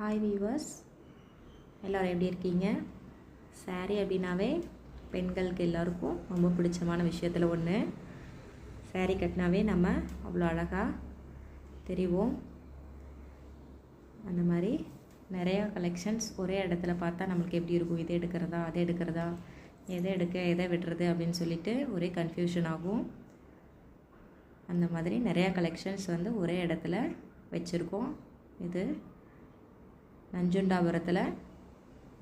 Hi viewers எல்லோரும் எப்படி இருக்கீங்க? Saree அப்படின்னாவே பெண்களுக்கு எல்லாருக்கும் ரொம்ப பிடிச்சமான விஷயத்தில் ஒன்று saree கட்டினாவே நம்ம அவ்வளோ அழகாக தெரிவோம். அந்த மாதிரி நிறையா கலெக்ஷன்ஸ் ஒரே இடத்துல பார்த்தா நம்மளுக்கு எப்படி இருக்கும்? இதை எடுக்கிறதா அதை எடுக்கிறதா? எதை எடுக்க எதை விடுறது அப்படின்னு சொல்லிட்டு ஒரே கன்ஃபியூஷன் ஆகும். அந்த மாதிரி நிறையா கலெக்ஷன்ஸ் வந்து ஒரே இடத்துல வச்சுருக்கோம். இது நஞ்சுண்டாபுரத்தில்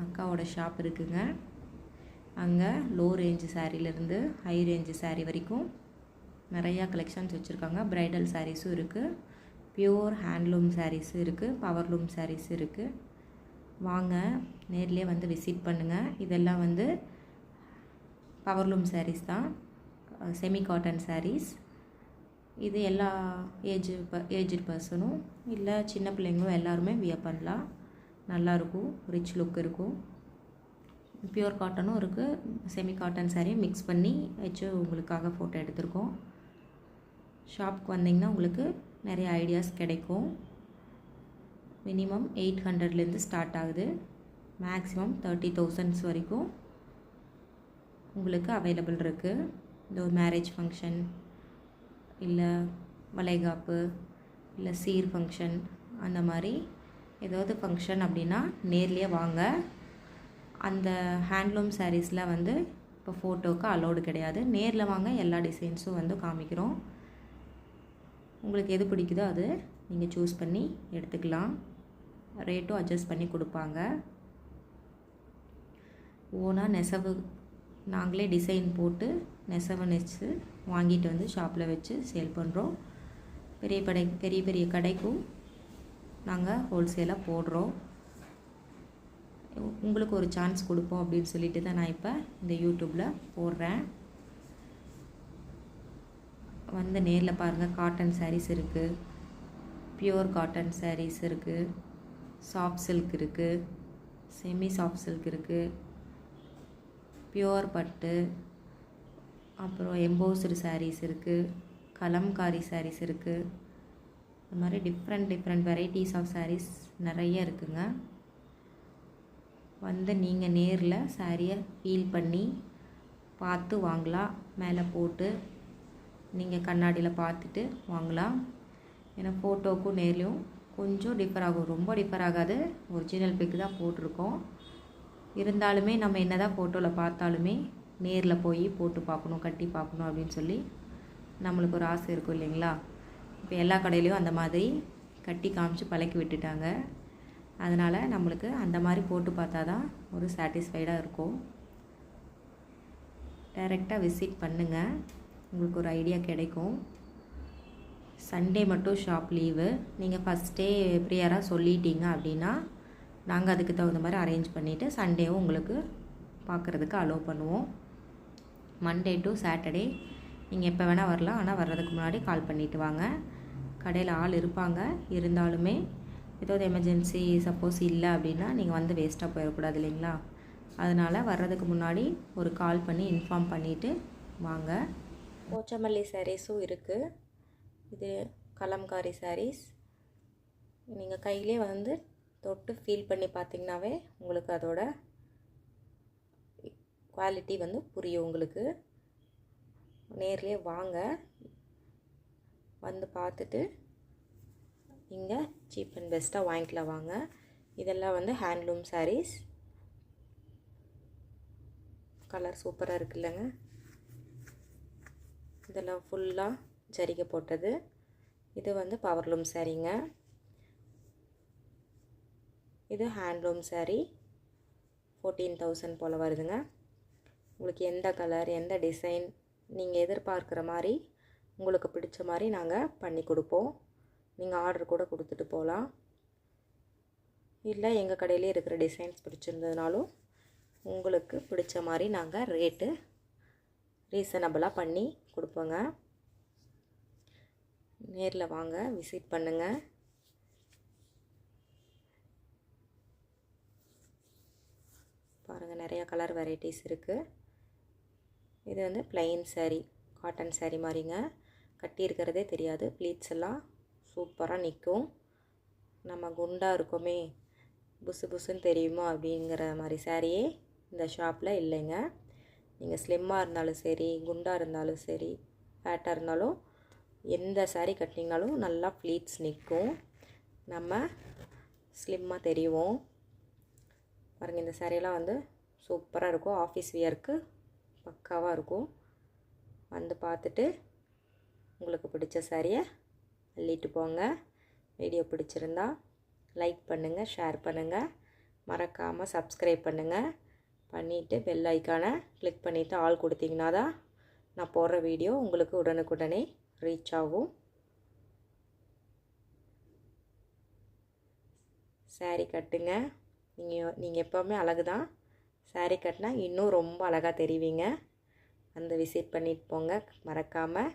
அக்காவோட ஷாப் இருக்குங்க. அங்கே லோ ரேஞ்சு சாரீலேருந்து ஹை ரேஞ்சு saree வரைக்கும் நிறையா கலெக்ஷன்ஸ் வச்சுருக்காங்க. ப்ரைடல் சாரீஸும் இருக்குது பியூர் ஹேண்ட்லூம் சாரீஸும் இருக்குது பவர்லூம் சாரீஸ் இருக்குது வாங்க நேர்லேயே வந்து விசிட் பண்ணுங்கள் இதெல்லாம் வந்து பவர்லூம் சாரீஸ் தான். செமி காட்டன் சாரீஸ் இது எல்லா ஏஜ் ப ஏஜ்டு பர்சனும் இல்லை சின்ன பிள்ளைங்களும் எல்லாருமே வியர் பண்ணலாம். நல்லாயிருக்கும் ரிச் லுக் இருக்கும். பியூர் காட்டனும் இருக்குது செமி காட்டன் சாரியும் மிக்ஸ் பண்ணி வச்சு உங்களுக்காக ஃபோட்டோ எடுத்திருக்கோம். ஷாப்க்கு வந்தீங்கன்னா உங்களுக்கு நிறைய ஐடியாஸ் கிடைக்கும். மினிமம் எயிட் ஹண்ட்ரட்லேருந்து ஸ்டார்ட் ஆகுது. மேக்ஸிமம் தேர்ட்டி தௌசண்ட்ஸ் வரைக்கும் உங்களுக்கு அவைலபிள் இருக்குது இந்த ஒரு மேரேஜ் ஃபங்க்ஷன் இல்லை வளைகாப்பு இல்லை சீர் ஃபங்க்ஷன் அந்த மாதிரி ஏதாவது ஃபங்க்ஷன் அப்படின்னா நேர்லேயே வாங்க. அந்த ஹேண்ட்லூம் சாரீஸில் வந்து இப்போ ஃபோட்டோவுக்கு அலோடு கிடையாது. நேரில் வாங்க எல்லா டிசைன்ஸும் வந்து காமிக்கிறோம். உங்களுக்கு எது பிடிக்குதோ அது நீங்கள் சூஸ் பண்ணி எடுத்துக்கலாம். ரேட்டும் அட்ஜஸ்ட் பண்ணி கொடுப்பாங்க. ஓனாக நெசவு நாங்களே டிசைன் போட்டு நெசவு நெச்சு வாங்கிட்டு வந்து ஷாப்பில் வச்சு சேல் பண்ணுறோம் பெரிய கடை பெரிய பெரிய கடைக்கும் நாங்கள் ஹோல்சேலாக போடுறோம். உங்களுக்கு ஒரு சான்ஸ் கொடுப்போம் அப்படின்னு சொல்லிட்டு தான் நான் இப்போ இந்த யூடியூப்பில் போடுறேன். வந்து நேரில் பாருங்கள் காட்டன் சாரீஸ் இருக்குது பியூர் காட்டன் சாரீஸ் இருக்குது சாஃப்ட் சில்க் இருக்குது செமி சாஃப்ட் சில்க் இருக்குது பியூர் பட்டு. அப்புறம் எம்போஸ்டு சாரீஸ் இருக்குது கலம்காரி சாரீஸ் இருக்குது இந்த மாதிரி different different varieties of sarees நிறைய இருக்குங்க. வந்து நீங்கள் நேரில் சாரியை ஃபீல் பண்ணி பார்த்து வாங்கலாம். மேலே போட்டு நீங்கள் கண்ணாடியில் பார்த்துட்டு வாங்கலாம். ஏன்னா ஃபோட்டோக்கும் நேர்லேயும் கொஞ்சம் டிஃபர் ஆகும். ரொம்ப டிஃபர் ஆகாது. ஒரிஜினல் பிக் தான் போட்டிருக்கோம். இருந்தாலுமே நம்ம என்ன தான் ஃபோட்டோவில் பார்த்தாலுமே நேரில் போய் போட்டு பார்க்கணும் கட்டி பார்க்கணும் அப்படின்னு சொல்லி நம்மளுக்கு ஒரு ஆசை இருக்கும் இல்லைங்களா? இப்போ எல்லா கடையிலையும் அந்த மாதிரி கட்டி காமிச்சு பழக்கி விட்டுட்டாங்க. அதனால் நம்மளுக்கு அந்த மாதிரி போட்டு பார்த்தா தான் ஒரு சாட்டிஸ்ஃபைடாக இருக்கும். டைரெக்டாக விசிட் பண்ணுங்கள் உங்களுக்கு ஒரு ஐடியா கிடைக்கும். சண்டே மட்டும் ஷாப் லீவு நீங்கள் ஃபஸ்ட்டே ப்ரியராக சொல்லிட்டீங்க அப்படின்னா நாங்கள் அதுக்கு தகுந்த மாதிரி அரேஞ்ச் பண்ணிவிட்டு சண்டேவும் உங்களுக்கு பார்க்குறதுக்கு அலோவ் பண்ணுவோம். மண்டே டு சாட்டர்டே நீங்கள் எப்போ வேணால் வரலாம். ஆனால் வர்றதுக்கு முன்னாடி கால் பண்ணிவிட்டு வாங்க. கடையில் ஆள் இருப்பாங்க. இருந்தாலுமே ஏதாவது எமர்ஜென்சி சப்போஸ் இல்லை அப்படின்னா நீங்கள் வந்து வேஸ்ட்டாக போயிடக்கூடாது இல்லைங்களா? அதனால் வர்றதுக்கு முன்னாடி ஒரு கால் பண்ணி இன்ஃபார்ம் பண்ணிவிட்டு வாங்க. போச்சமல்லி சாரீஸும் இருக்குது இது கலம்காரி சாரீஸ் நீங்கள் கையிலே வந்து தொட்டு ஃபீல் பண்ணி பார்த்தீங்கனாவே உங்களுக்கு அதோட குவாலிட்டி வந்து புரியும் உங்களுக்கு. நேர்லேயே வாங்க. வந்து பார்த்துட்டு இங்கே சீப் அண்ட் பெஸ்ட்டாக வாங்கிக்கலாம் வாங்க. இதெல்லாம் வந்து ஹேண்ட்லூம் சாரீஸ் கலர் சூப்பராக இருக்குல்லங்க இதெல்லாம் ஃபுல்லாக ஜரிகை போட்டது. இது வந்து பவர்லூம் சாரீங்க இது ஹேண்ட்லூம் சாரீ ஃபோர்டீன் தௌசண்ட் போல் வருதுங்க. உங்களுக்கு எந்த கலர் எந்த டிசைன் நீங்கள் எதிர்பார்க்குற மாதிரி உங்களுக்கு பிடிச்ச மாதிரி நாங்கள் பண்ணி கொடுப்போம். நீங்கள் ஆர்டர் கூட கொடுத்துட்டு போகலாம் இல்லை எங்கள் கடையிலே இருக்கிற டிசைன்ஸ் பிடிச்சிருந்ததுனாலும் உங்களுக்கு பிடிச்ச மாதிரி நாங்கள் ரேட்டு ரீசனபிளாக பண்ணி கொடுப்போங்க. நேரில் வாங்க விசிட் பண்ணுங்கள் பாருங்கள் நிறையா கலர் வெரைட்டிஸ் இருக்குது இது வந்து plain சேரீ காட்டன் சேரீ மாதிரிங்க. கட்டியிருக்கிறதே தெரியாது. ப்ளீட்ஸ் எல்லாம் சூப்பராக நிற்கும் நம்ம குண்டாக இருக்கோமே புசு புசுன்னு தெரியுமா அப்படிங்கிற மாதிரி சாரியே இந்த ஷாப்பில் இல்லைங்க. நீங்கள் ஸ்லிம்மாக இருந்தாலும் சரி குண்டாக இருந்தாலும் சரி ஃபேட்டாக இருந்தாலும் எந்த சாரீ கட்டினாலும் நல்லா ஃப்ளீட்ஸ் நிற்கும் நம்ம ஸ்லிம்மாக தெரியும் பாருங்கள் இந்த சாரியெல்லாம் வந்து சூப்பராக இருக்கும். ஆஃபீஸ் வியருக்கு பக்காவாக இருக்கும். வந்து பார்த்துட்டு உங்களுக்கு பிடிச்ச சாரியை அள்ளிட்டு போங்க. வீடியோ பிடிச்சிருந்தா லைக் பண்ணுங்கள் ஷேர் பண்ணுங்கள் மறக்காமல் சப்ஸ்கிரைப் பண்ணுங்கள் பண்ணிவிட்டு பெல் ஐக்கானை கிளிக் பண்ணிவிட்டு ஆள் கொடுத்தீங்கன்னா தான் நான் போடுற வீடியோ உங்களுக்கு உடனுக்குடனே ரீச் ஆகும். சாரீ கட்டுங்க. நீங்கள் நீங்கள் எப்போவுமே அழகு தான் சாரீ கட்டினா இன்னும் ரொம்ப அழகாக தெரிவிங்க. வந்து விசிட் பண்ணிட்டு போங்க. மறக்காமல்